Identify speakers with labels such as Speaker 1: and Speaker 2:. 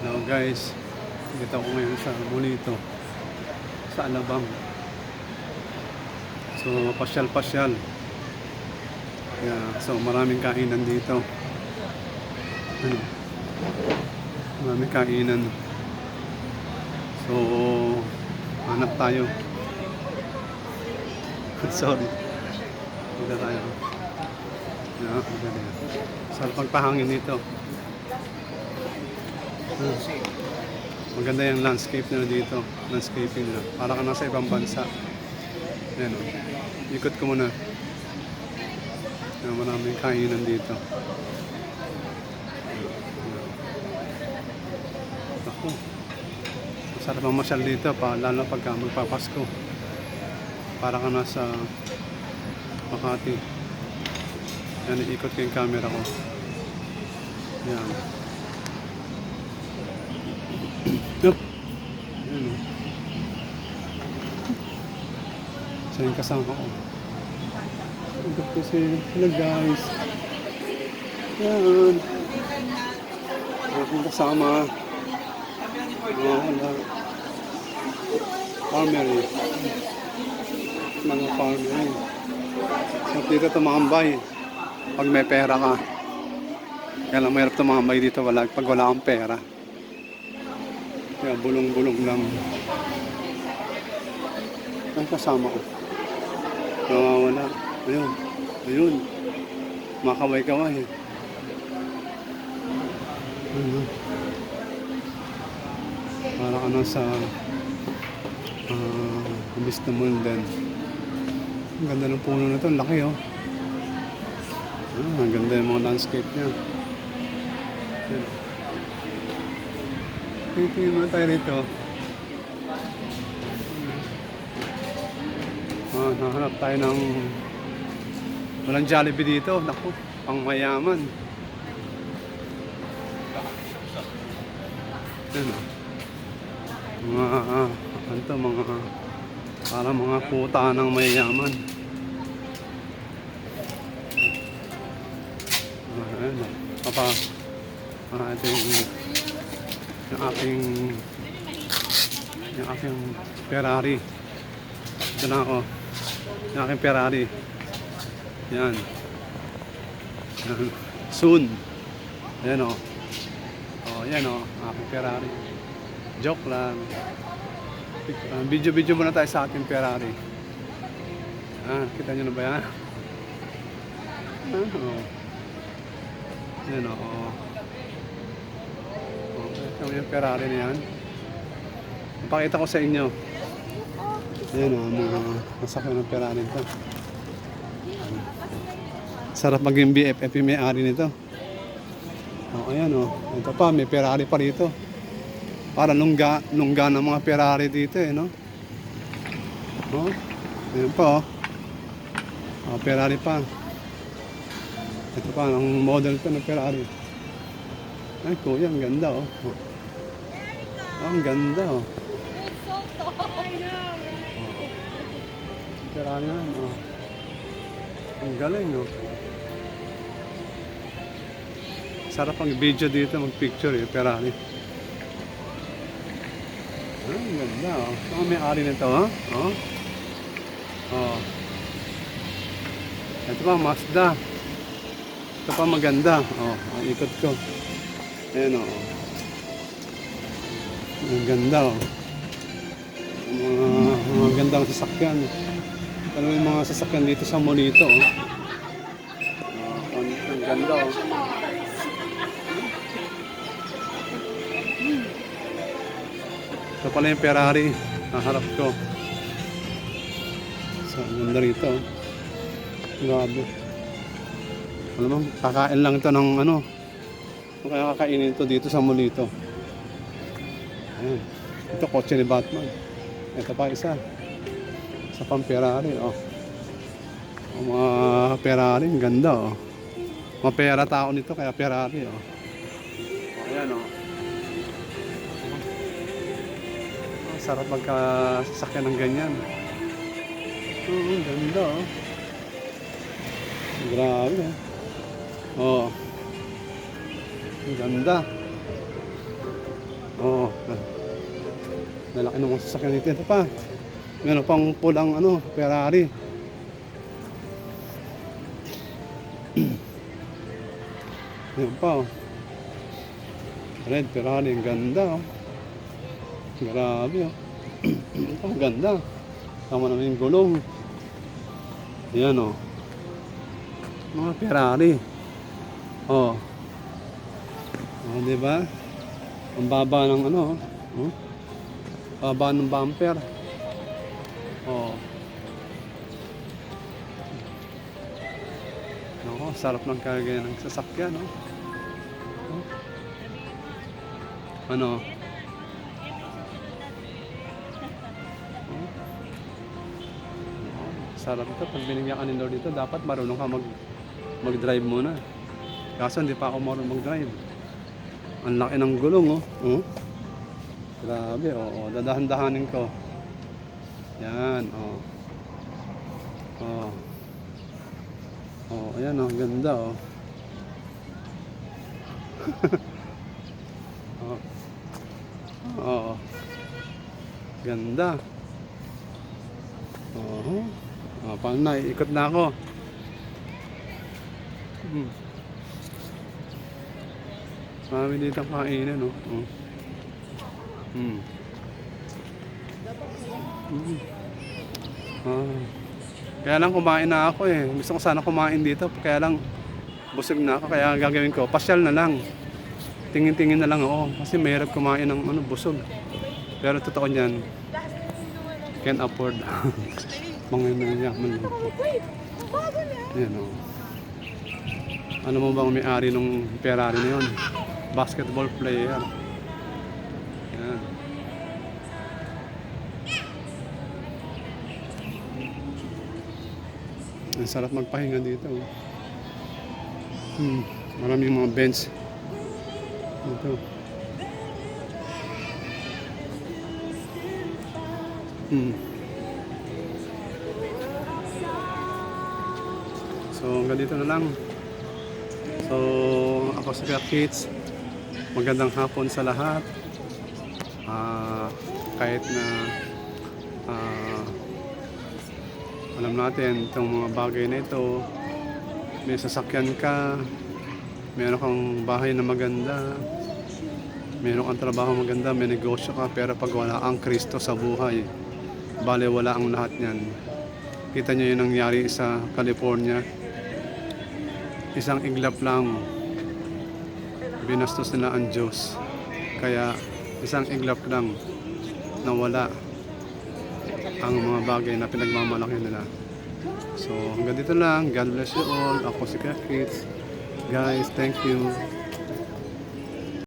Speaker 1: Hello guys, dito ako ngayon sa Molito, sa Alabang. So, pasyal-pasyal. Yeah, so maraming kainan dito. Ano? Maraming kainan. So, hanap tayo. Sorry. Dito tayo. Yeah. Sarap pagpahangin dito. Ah. Maganda yung landscape nila dito. Landscaping nila. Para ka nasa ibang bansa. Ayan o. Ikot ko muna. Ayan, maraming kainan dito. Ako. Masarap ang masyal dito pa, lalo pagka magpapasko. Para ka nasa Makati. Yan, ikot ko yung camera ko. Yan. Yup. Yan o. Siya yung kasama ko. Ikot ko si Hello guys. Yan. Aking kasama. Wala. Farmery. Mga farmery. So dito tumambay. Pag may pera ka. Kaya lang mahirap tumambay dito wala, pag wala kang pera. Kaya bulong-bulong lang. Ay, kasama ko. Nawawala. Ayun. Ayun. Makaway-kaway. Ayun. Para ka na sa uh, Vista Mundan. Ang ganda ng puno na to. Ang laki oh. Ah, ang ganda yung mga landscape niya. Yan. Tingin muna tayo rito. Ah, nahanap tayo ng walang Jollibee dito. Naku, pang mayaman. Yan oh. Mga, ah, ano to, mga, parang mga puta ng mayaman. Ah, ayan oh. Papa, ah, ating, yung aking, yung aking Ferrari. Ito na ako. Yung aking Ferrari. Yan. Yan. Soon. Ayan o. Oh, yan o. Aking Ferrari. Joke lang. Uh, video-video muna tayo sa aking Ferrari. Ah, kita nyo na ba yan? Ah, oh. Yan o. Oh. Ito yung Ferrari na yan. Pakita ko sa inyo. Yan o, mga masakyan ng Ferrari ito. Sarap maging BFF yung may-ari nito. O, ayan o. Ito pa, may Ferrari pa rito. Para lungga, lungga ng mga Ferrari dito eh, no? O, ayan pa o. O, Ferrari pa. Ito pa, ang model ko ng Ferrari. Ay, kuya, ang ganda oh. Oh, ang ganda oh. Ferrari na, oh. Ang galing oh. Sarap ang video dito, mag-picture eh, Ferrari. Ah, ang ganda oh. Ang may-ari nito, ha? Oh. Oh. Ito pa, Mazda. Ito pa maganda. Oh, ang ikot ko. Ayan. Oh. Ang ganda. Oh. Mga, mga gandang sasakyan. Ano yung mga sasakyan dito sa Monito. Oh. Oh, ang, ang ganda. Oh. Ito pala yung Ferrari. Naharap ko. So, ang ganda rito o. Grabe. Alam mo, kakain lang ito ng ano. Kaya kakainin ito dito sa Molito. Ayan. Ito kotse ni Batman. Ito pa isa. Sa pang Ferrari, oh. Ang mga Ferrari, ganda, oh. Mapera tao nito, kaya Ferrari, oh. oh ayan, oh. Ang sarap magkasasakyan ng ganyan. Oo, ang ganda, oh. Grabe, oh. Oh. Ang ganda. Malaki ng mga sasakyan dito. Ito pa. Meron pang pulang ano, Ferrari. Yan pa oh. Red Ferrari, ang ganda oh. Grabe oh. Ito, ang ganda. Tama naman yung gulong. Yan oh. Mga Ferrari. Oh. Oh, di ba? Ang baba ng ano, oh. Baba ng bumper. Oh. Ako, sarap ng kagaya ng sasakyan, no? Oh. Ano? Oh. Oh, Sarap ito. Pag binigyan ka ni Lord dito, dapat marunong ka mag mag-drive muna. Kaso hindi pa ako marunong mag-drive. Ang laki ng gulong, oh. oh. Grabe, oo. Dadahan-dahanin ko. Yan, oh. Oh. Oh, ayan oh, ganda oh. oh. Oo. Ganda. Oo. Oh, paano na? Ikot na ako. Hmm. Marami dito kainan, no? Oh. Hmm. Hmm. Ah. Kaya lang kumain na ako eh. Gusto ko sana kumain dito. Kaya lang busog na ako. Kaya gagawin ko, pasyal na lang. Tingin-tingin na lang ako. Kasi mahirap kumain ng ano, busog. Pero totoo niyan, can afford. Mga po. Ayan o. Ano mo bang may-ari ng Ferrari na yun? Basketball player. Ayan. Ang sarap magpahinga dito. oh. Hmm, maraming mga bench. Dito. Hmm. So, hanggang dito na lang. So, ako si Kuya Kids. Magandang hapon sa lahat. Ah, kahit na ah, alam natin itong mga bagay na ito, may sasakyan ka, meron kang bahay na maganda, meron kang trabaho maganda, may negosyo ka, pero pag wala ang Kristo sa buhay, bale wala ang lahat niyan. Kita niyo yung nangyari sa California. Isang iglap lang, binastos nila ang Diyos. Kaya isang iglap lang nawala ang mga bagay na pinagmamalaki nila. So, hanggang dito lang. God bless you all. Ako si Kids. Guys, thank you.